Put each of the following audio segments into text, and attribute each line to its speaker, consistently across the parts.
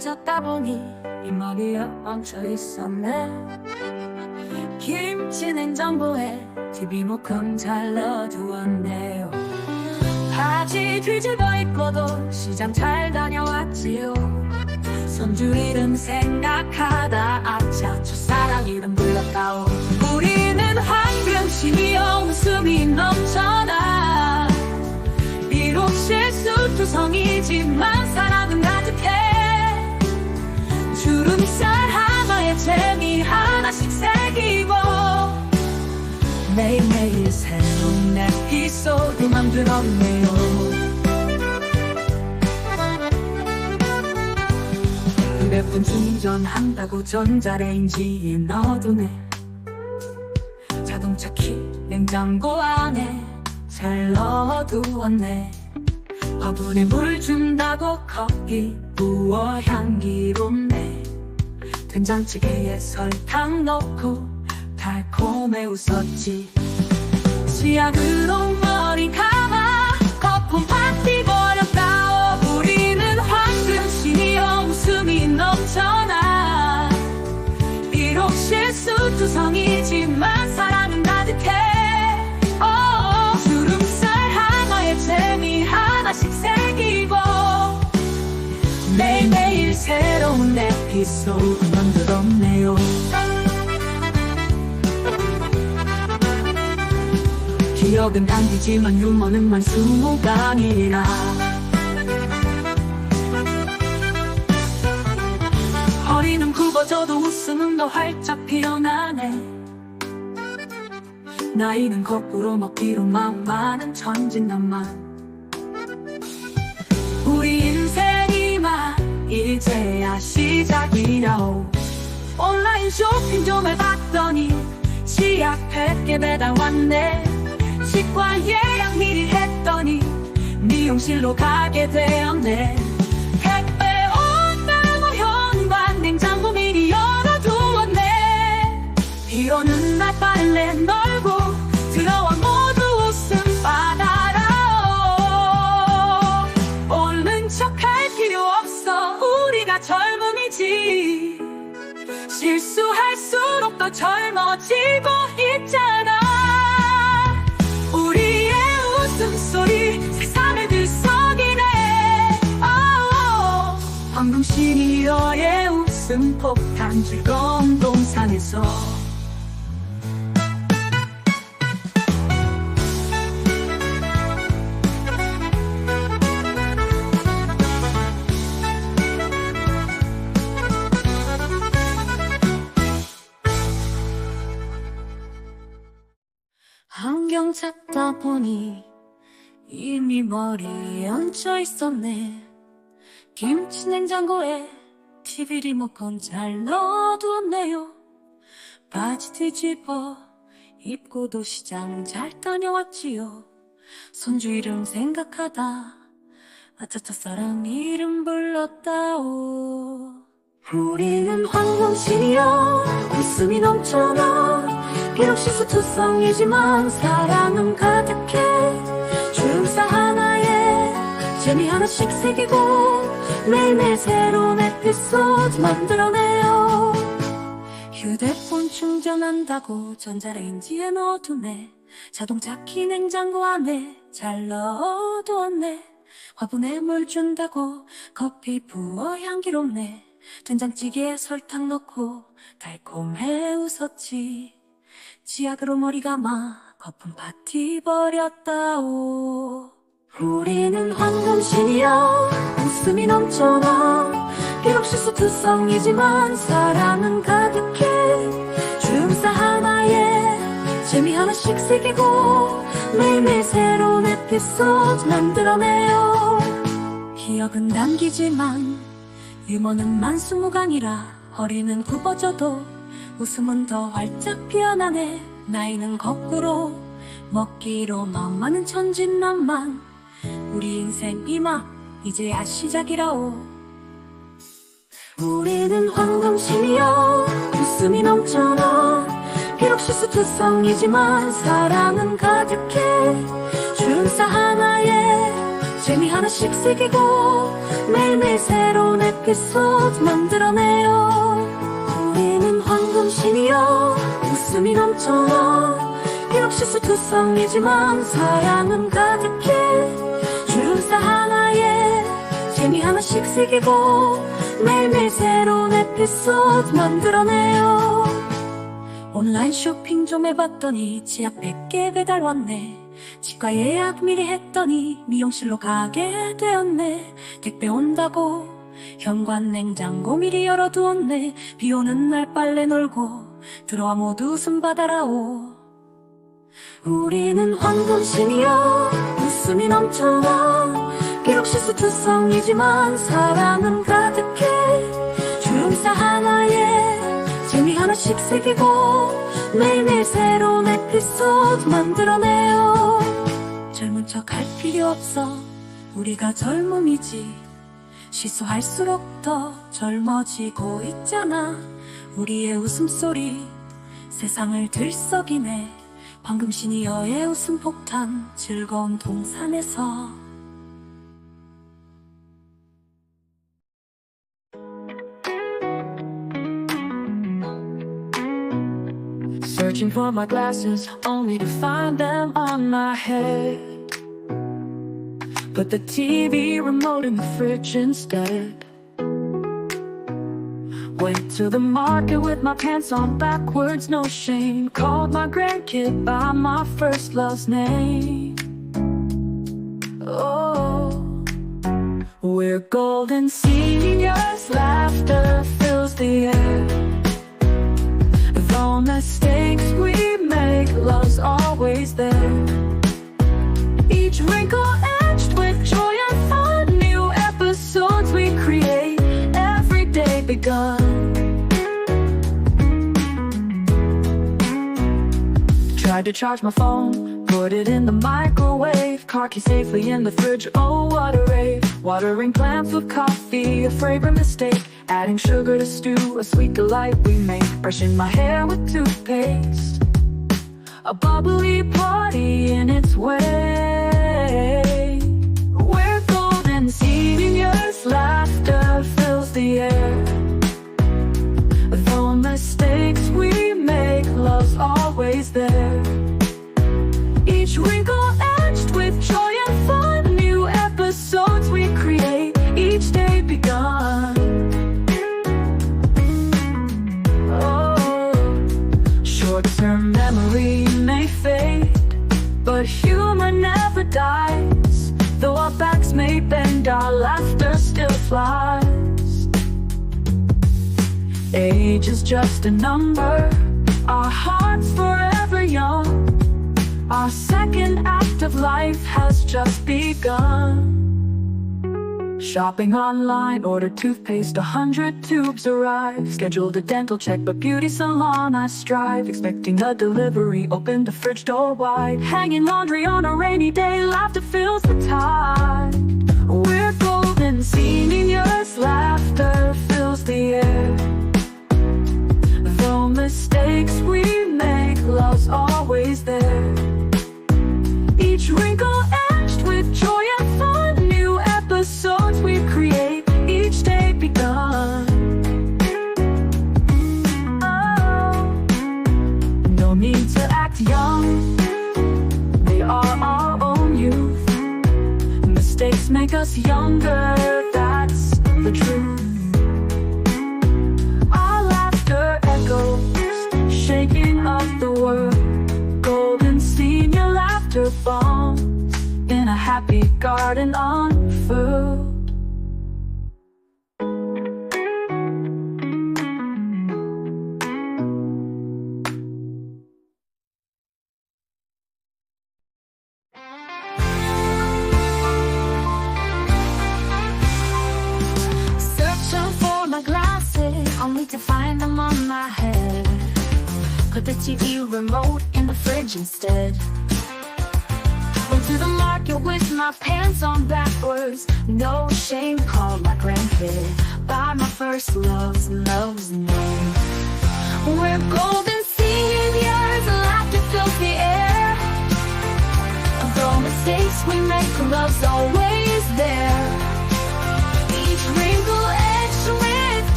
Speaker 1: 찾다 보니 이 머리에 얹혀 있었네. 김치 냉장고에 TV목금 잘 넣어두었네요. 바지 뒤집어 입고도 시장 잘 다녀왔지요. 손주 이름 생각하다 아차 첫사랑 이름 불렀다오. 우리는 황금심이요 웃음이 넘쳐나. 비록 실수 투성이지만 사 새기고 매일매일 새로운 에피소드 만들었네요. 휴대폰 충전한다고 전자레인지에 넣어두네. 자동차 키 냉장고 안에 잘 넣어두었네. 화분에 물 준다고 커피 부어 향기롭네 된장찌개에 설탕 넣고 달콤해 웃었지. 치약으로 머리 감아 거품 파티 버렸다. 우리는 황금신이여 웃음이 넘쳐나. 비록 실수투성이지만 사랑은 가득해. 어, 주름살 하나에 재미 하나씩 새기고 매일매일 새로운 에피소드 만들었네요. 기억은 당기지만 유머는 만수무강이라. 허리는 굽어져도 웃음은 더 활짝 피어나네. 나이는 거꾸로 먹기로 마음 많은 천진난만. 우리 인생이만 이제야 시작이라오 온라인 쇼핑 좀 해봤더니 치약 100개 배달 왔네. 치과 예약 미리 했더니 미용실로 가게 되었네. 택배 온다고 현관 냉장고 미리 열어두었네. 비 오는 날 빨래 널 더 젊어지고 있잖아. 우리의 웃음소리 세상을 들썩이네. 어, 방금 시니어의 웃음 폭탄 즐거운 동산에서 안경 찾다 보니 이미 머리에 얹혀 있었네. 김치 냉장고에 TV 리모컨 잘 넣어두었네요. 바지 뒤집어 입고도 시장 잘 다녀왔지요. 손주 이름 생각하다 아차차 사랑 이름 불렀다오. 우리는 황금신이여 웃음이 넘쳐나 비록 실수투성이지만 사랑은 가득해. 주름살 하나에 재미 하나씩 새기고 매일매일 새로운 에피소드 만들어내요. 휴대폰 충전한다고 전자레인지에 넣어두네. 자동차 키 냉장고 안에 잘 넣어두었네. 화분에 물 준다고 커피 부어 향기롭네. 된장찌개에 설탕 넣고 달콤해 웃었지 치약으로 머리 감아 거품 파티 버렸다오. 우리는 황금신이야 웃음이 넘쳐나. 비록 실수투성이지만 사랑은 가득해. 주름살 하나에 재미 하나씩 새기고 매일매일 새로운 에피소드 만들어내요. 기억은 남기지만 유머는 만수무강이라 허리는 굽어져도 웃음은 더 활짝 피어나네. 나이는 거꾸로 먹기로 많은 천진난만. 우리 인생 이막 이제야 시작이라오. 우리는 황금심이여 웃음이 넘쳐나. 비록 실수투성이지만 사랑은 가득해. 주름살 하나에 재미 하나씩 새기고 매일매일 새로운 에피소드 만들어내요 황금신이여 웃음이 넘쳐 비록 실수투성이지만 사랑은 가득해. 주름살 하나에 재미 하나씩 새기고 매일매일 새로운 에피소드 만들어내요. 온라인 쇼핑 좀 해봤더니 지압 100개 배달 왔네. 치과 예약 미리 했더니 미용실로 가게 되었네. 택배 온다고 현관 냉장고 미리 열어두었네. 비 오는 날 빨래 널고 들어와 모두 웃음 받아라 오. 우리는 황금신이여 웃음이 넘쳐나. 비록 실수투성이지만 사랑은 가득해. 주름살 하나에 재미 하나씩 새기고 매일매일 새로운 에피소드 만들어내요. 젊은 척 할 필요 없어. 우리가 젊음이지 시소할수록 더 젊어지고 있잖아. 우리의 웃음소리 세상을 들썩이네. 방금 시니어의 웃음 폭탄 즐거운 동산에서. Searching for my glasses, only to find them on my head. Put the TV remote in the fridge instead. Went to the market with my pants on backwards, no shame. Called my grandkid by my first love's name. Oh, we're golden seniors, laughter fills the air. Tried to charge my phone, put it in the microwave, car key safely in the fridge. Oh, what a rave! Watering plants with coffee, a fragrant mistake. Adding sugar to stew, a sweet delight we make. Brushing my hair with toothpaste, a bubbly party in its way. We're golden seniors, laughter fills the air. Age is just a number, our hearts forever young. Our second act of life has just begun. Shopping online, order toothpaste, a hundred tubes arrive. Scheduled a dental check, but beauty salon I strive. Expecting a delivery, open the fridge door wide. Hanging laundry on a rainy day, laughter fills the tide. Make us younger, that's the truth. Our laughter echoes, shaking up the world. Golden senior laughter bombs in a happy garden unfurled. To find them on my head. Put the TV remote in the fridge instead. Went to the market with my pants on backwards. No shame, called my grandkid by my first love's love's name. We're golden seniors, laughter fills the air. Though mistakes we make, love's always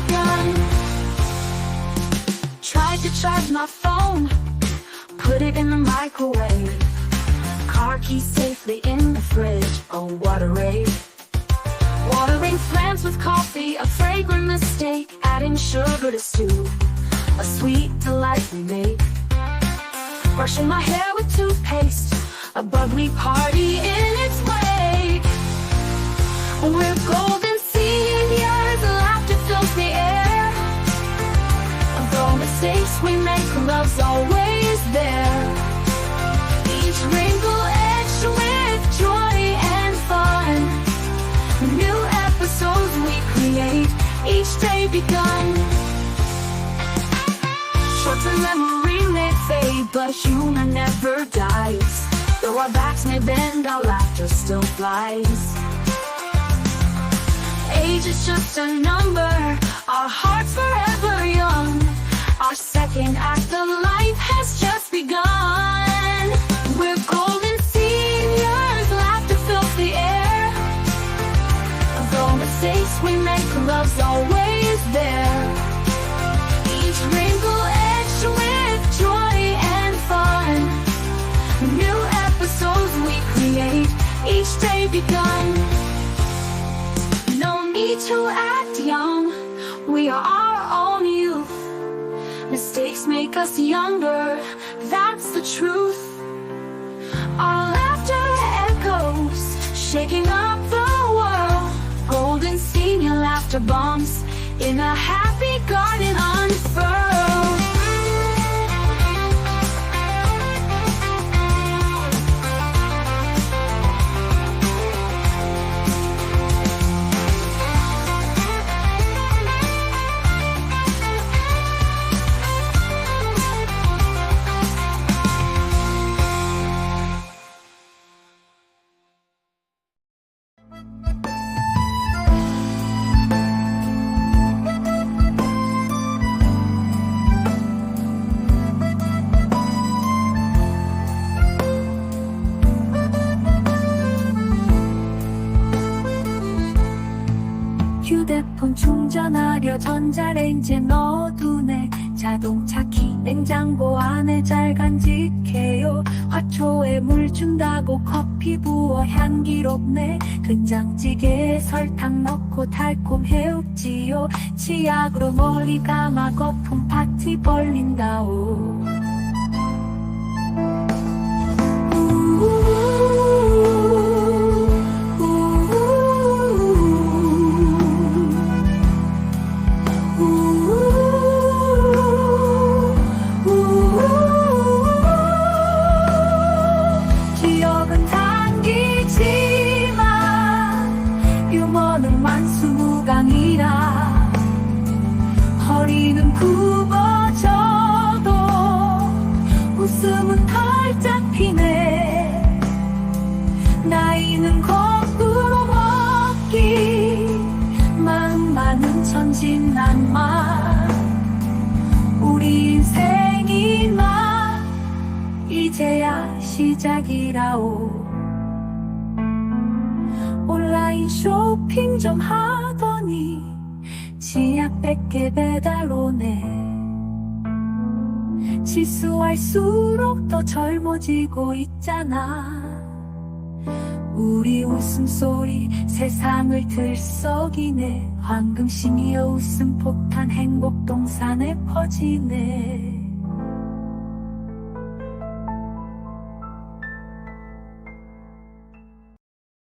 Speaker 1: begun. Tried to charge my phone, put it in the microwave. Car keys safely in the fridge, oh what a rave. Watering plants with coffee, a fragrant mistake. Adding sugar to stew, a sweet delight we make. Brushing my hair with toothpaste, a bubbly party in its wake. We're golden mistakes we make, love's always there. Each wrinkle etched with joy and fun. New episodes we create, each day begun. Short-term memory may fade, but humor never dies. Though our backs may bend, our laughter still flies. Age is just a number, our hearts forever young. Our second act of life has just begun. We're golden seniors, laughter fills the air. Although mistakes we make, love's always there. Each wrinkle etched with joy and fun. New episodes we create, each day begun. No need to act young, we are youth. Mistakes make us younger, that's the truth. Our laughter echoes, shaking up the world. Golden senior laughter bombs in a happy garden unfurled. 충전하려 전자레인지에 넣어두네. 자동차 키 냉장고 안에 잘 간직해요. 화초에 물 준다고 커피 부어 향기롭네. 된장찌개에 설탕 넣고 달콤 해웃지요. 치약으로 머리 감아 거품 파티 벌린다오 시작이라오. 온라인 쇼핑 좀 하더니 치약 100개 배달 오네. 실수할수록 더 젊어지고 있잖아. 우리 웃음소리 세상을 들썩이네. 황금심이여 웃음 폭탄 행복 동산에 퍼지네